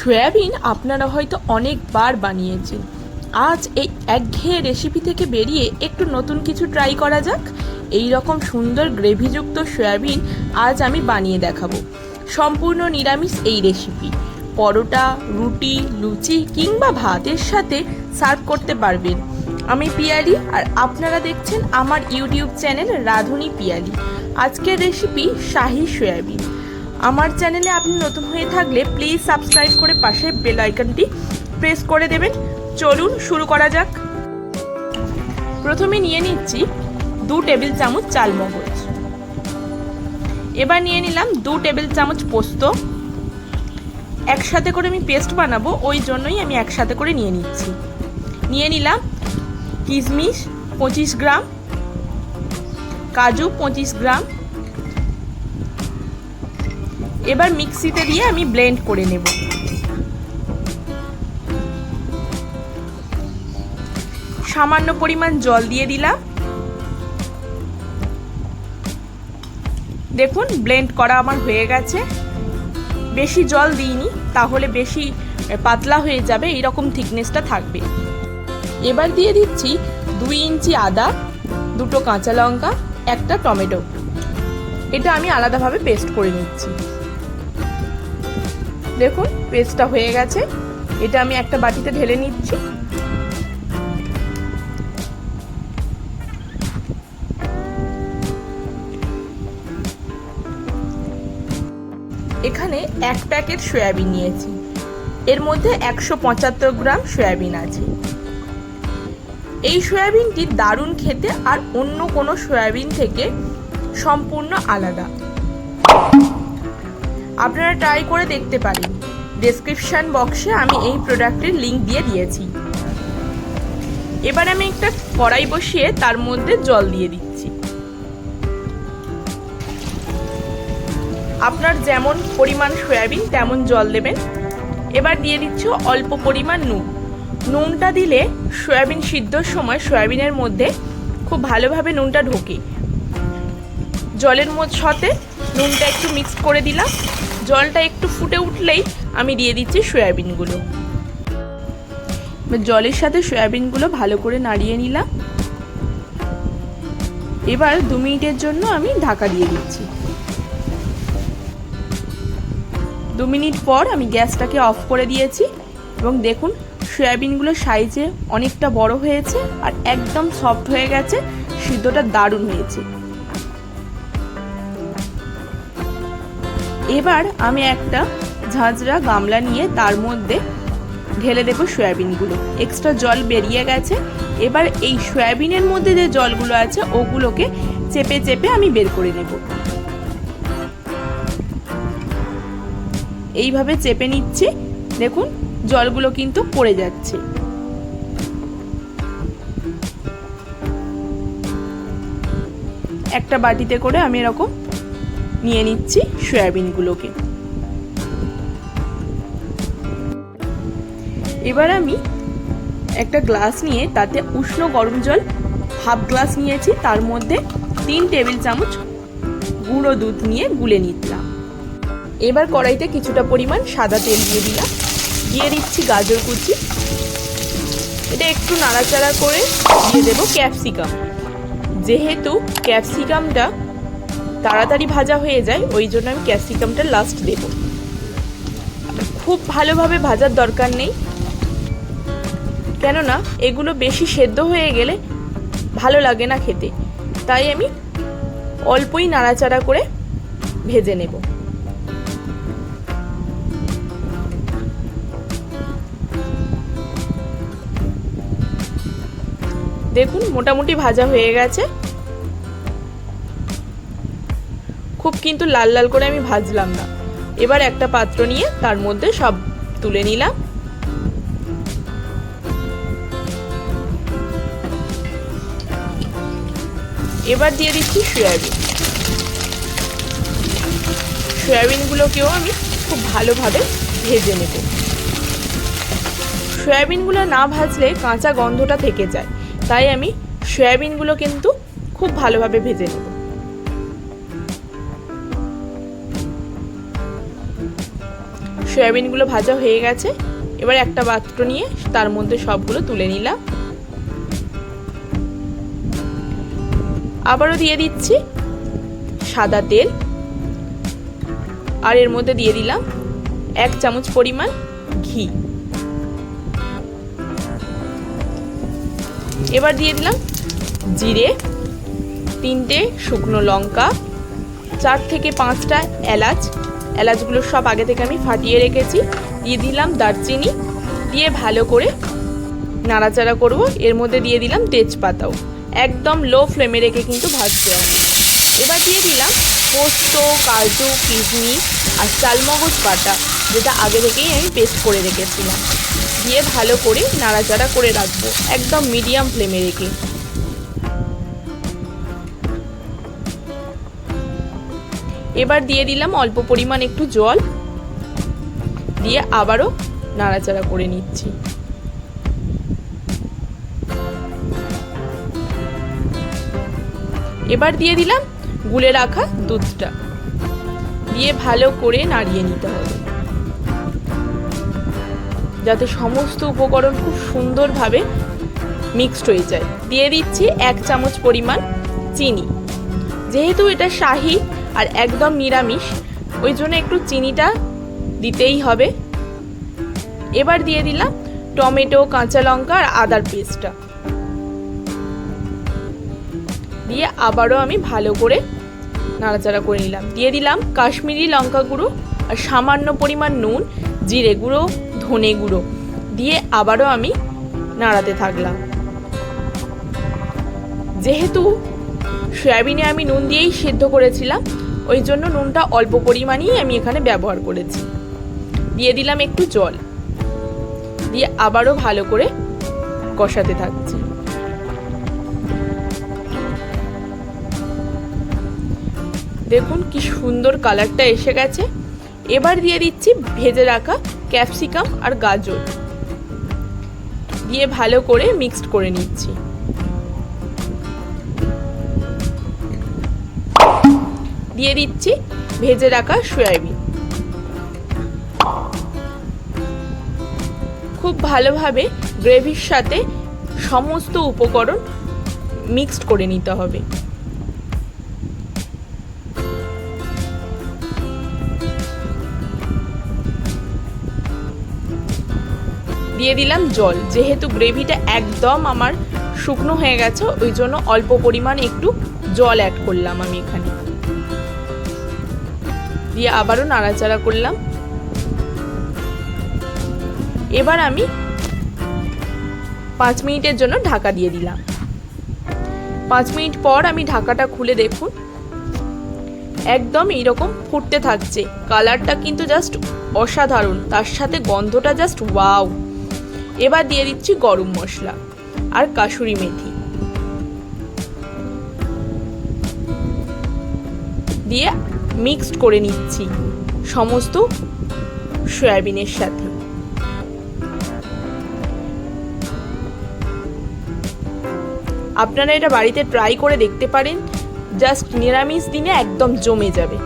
Soybean আপনারা হয়তো অনেকবার বানিয়েছেন। আজ এই একঘেয়ে রেসিপি থেকে বেরিয়ে একটু নতুন কিছু ট্রাই করা যাক। এই রকম সুন্দর গ্রেভিযুক্ত সয়াবিন আজ আমি বানিয়ে দেখাবো। সম্পূর্ণ নিরামিষ এই রেসিপি পরোটা, রুটি, লুচি কিংবা ভাতের সাথে সার্ভ করতে পারবেন। আমি পিয়ালি আর আপনারা দেখছেন আমার ইউটিউব চ্যানেল রাধুনি পিয়ালি। আজকের রেসিপি শাহি সয়াবিন। আমার চ্যানেলে আপনি নতুন হয়ে থাকলে প্লিজ সাবস্ক্রাইব করে পাশে বেল আইকনটি প্রেস করে দেবেন। চলুন শুরু করা যাক। প্রথমে নিয়ে নিচ্ছি দু টেবিল চামচ চালমগজ। এবার নিয়ে নিলাম দু টেবিল চামচ পোস্ত। একসাথে করে আমি পেস্ট বানাবো, ওই জন্যই আমি একসাথে করে নিয়ে নিচ্ছি। নিয়ে নিলাম কিশমিশ পঁচিশ গ্রাম, কাজু পঁচিশ গ্রাম এবার মিক্সিতে দিয়ে আমি ব্লেন্ড করে নেব। সামান্য পরিমাণ জল দিয়ে দিলাম। দেখুন, ব্লেন্ড করা আমার হয়ে গেছে। বেশি জল দিইনি, তাহলে বেশি পাতলা হয়ে যাবে, এইরকম থিকনেসটা থাকবে। এবার দিয়ে দিচ্ছি দুই ইঞ্চি আদা, দুটো কাঁচা লঙ্কা, একটা টমেটো। এটা আমি আলাদাভাবে পেস্ট করে নিচ্ছি। দেখুন, পেস্টটা হয়ে গেছে। এটা আমি একটা বাটিতে ঢেলে নিচ্ছি। এখানে এক প্যাকেট সয়াবিন নিয়েছি। এর মধ্যে একশো পঁচাত্তর গ্রাম সয়াবিন আছে। এই সয়াবিনটি দারুণ খেতে আর অন্য কোনো সয়াবিন থেকে সম্পূর্ণ আলাদা। আপনারা ট্রাই করে দেখতে পারেন। ডেসক্রিপশন বক্সে আমি এই প্রোডাক্টের লিঙ্ক দিয়ে দিয়েছি। এবার আমি একটা কড়াই বসিয়ে তার মধ্যে জল দিয়ে দিচ্ছি। আপনার যেমন পরিমাণ সয়াবিন, তেমন জল দেবেন। এবার দিয়ে দিচ্ছ অল্প পরিমাণ নুন। নুনটা দিলে সয়াবিন সিদ্ধর সময় সয়াবিনের মধ্যে খুব ভালোভাবে নুনটা ঢোকে। জলের মধ্যে সাথে নুনটা একটু মিক্স করে দিলাম। জলটা একটু ফুটে উঠলেই আমি দিয়ে দিচ্ছি সয়াবিনগুলো। জলের সাথে সয়াবিনগুলো ভালো করে নাড়িয়ে নিলাম। এবার দু মিনিটের জন্য আমি ঢাকা দিয়ে দিচ্ছি। দু মিনিট পর আমি গ্যাসটাকে অফ করে দিয়েছি এবং দেখুন সয়াবিনগুলো সাইজে অনেকটা বড় হয়েছে আর একদম সফট হয়ে গেছে, সিদ্ধটা দারুণ হয়েছে। এবার আমি একটা ঝাঁঝরা গামলা নিয়ে তার মধ্যে ঢেলে দেবো সয়াবিনগুলো। এক্সট্রা জল বেরিয়ে গেছে। এবার এই সয়াবিনের মধ্যে যে জলগুলো আছে, ওগুলোকে চেপে চেপে আমি বের করে নেব। এইভাবে চেপে নিচ্ছি। দেখুন, জলগুলো কিন্তু পড়ে যাচ্ছে। একটা বাটিতে করে আমি এরকম নিয়ে নিচ্ছি সয়াবিনগুলোকে। এবার আমি একটা গ্লাস নিয়ে, তাতে উষ্ণ গরম জল হাফ গ্লাস নিয়েছি, তার মধ্যে তিন টেবিল চামচ গুঁড়ো দুধ নিয়ে গুলে নিলাম এবার কড়াইতে কিছুটা পরিমাণ সাদা তেল দিয়ে দিলাম। দিয়ে দিচ্ছি গাজর কুচি। এটা একটু নাড়াচাড়া করে দিয়ে দেবো ক্যাপসিকাম। যেহেতু ক্যাপসিকামটা তাড়াতাড়ি ভাজা হয়ে যায়, ওই জন্য আমি ক্যাপসিকামটা লাস্ট দেব। খুব ভালোভাবে ভাজার দরকার নেই। কেননা, এগুলো বেশি সেদ্ধ হয়ে গেলে ভালো লাগে না খেতে। তাই আমি অল্পই নাড়াচাড়া করে ভেজে নেব। দেখুন, মোটামুটি ভাজা হয়ে গেছে। খুব কিন্তু লাল লাল করে আমি ভাজলাম না। এবার একটা পাত্র নিয়ে তার মধ্যে সব তুলে নিলাম। এবার দিয়ে দিচ্ছি সয়াবিন। সয়াবিনগুলোকেও আমি খুব ভালোভাবে ভেজে নেব। সয়াবিনগুলো না ভাজলে কাঁচা গন্ধটা থেকে যায়। তাই আমি সয়াবিনগুলো কিন্তু খুব ভালোভাবে ভেজে নেব। সয়াবিনগুলো ভাজা হয়ে গেছে। এবার একটা পাত্র নিয়ে তার মধ্যে সবগুলো তুলে নিলাম। আবারও দিয়ে দিচ্ছি সাদা তেল। আর এর মধ্যে দিয়ে দিলাম এক চামচ পরিমাণ ঘি। এবার দিয়ে দিলাম জিরে, তিনটে শুকনো লঙ্কা, চার থেকে পাঁচটা এলাচ এলাচগুলো সব আগে থেকে আমি ফাটিয়ে রেখেছি। দিয়ে দিলাম দারচিনি। দিয়ে ভালো করে নাড়াচাড়া করব। এর মধ্যে দিয়ে দিলাম তেজপাতাও। একদম লো ফ্লেমে রেখে কিন্তু ভাজতে হবে। এবার দিয়ে দিলাম পোস্ত, কাজু, কিশমিশ আর চালমগজ বাটা, যেটা আগে থেকেই আমি পেস্ট করে রেখেছিলাম। দিয়ে ভালো করে নাড়াচাড়া করে রাখব। একদম মিডিয়াম ফ্লেমে রেখে। এবার দিয়ে দিলাম অল্প পরিমাণ একটু জল। দিয়ে আবারও নাড়াচাড়া করে নিচ্ছি। এবার দিয়ে দিলাম গুলে রাখা দুধটা। দিয়ে ভালো করে নাড়িয়ে নিতে হবে। যাতে সমস্ত উপকরণ খুব সুন্দরভাবে মিক্সড হয়ে যায়। দিয়ে দিচ্ছি এক চামচ পরিমাণ চিনি। যেহেতু এটা শাহি আর একদম নিরামিষ। ওই জন্য একটু চিনিটা দিতেই হবে। এবার দিয়ে দিলাম টমেটো, কাঁচা লঙ্কা আর আদার পেস্টটা। দিয়ে আবারও আমি ভালো করে নাড়াচাড়া করে নিলাম। দিয়ে দিলাম কাশ্মীরি লঙ্কা গুঁড়ো আর সামান্য পরিমাণ নুন, জিরে গুঁড়ো, ধনে গুঁড়ো। দিয়ে আবারও আমি নাড়াতে থাকলাম। যেহেতু সয়াবিনে আমি নুন দিয়েই সেদ্ধ করেছিলাম। ওই জন্য নুনটা অল্প পরিমাণেই আমি এখানে ব্যবহার করেছি। দিয়ে দিলাম একটু জল। দিয়ে আবারও ভালো করে কষাতে থাকছি। দেখুন কি সুন্দর কালারটা এসে গেছে। এবার দিয়ে দিচ্ছি ভেজে রাখা ক্যাপসিকাম আর গাজর। দিয়ে ভালো করে মিক্সড করে নিচ্ছি। দিয়ে দিচ্ছি ভেজে রাখা সয়াবিন। খুব ভালোভাবে গ্রেভির সাথে সমস্ত উপকরণ মিক্সড করে নিতে হবে। দিয়ে দিলাম জল। যেহেতু গ্রেভিটা একদম আমার শুকনো হয়ে গেছে, ওই জন্য অল্প পরিমাণ একটু জল অ্যাড করলাম আমি এখানে। দিয়ে আবারও নাড়াচাড়া করলাম। এবার আমি পাঁচ মিনিটের জন্য ঢাকা দিয়ে দিলাম। পাঁচ মিনিট পর আমি ঢাকাটা খুলে দেখুন। একদম এইরকম ফুটতে থাকছে। কালারটা কিন্তু জাস্ট অসাধারণ। তার সাথে গন্ধটা জাস্ট ওয়াও। এবার দিয়ে দিচ্ছি গরম মশলা আর কাসুরি মেথি। দিয়ে মিক্সড করে নিচ্ছি সমস্ত সয়াবিনের সাথে। আপনারা এটা বাড়িতে ট্রাই করে দেখতে পারেন জাস্ট নিরামিষ দিনে একদম জমে যাবে।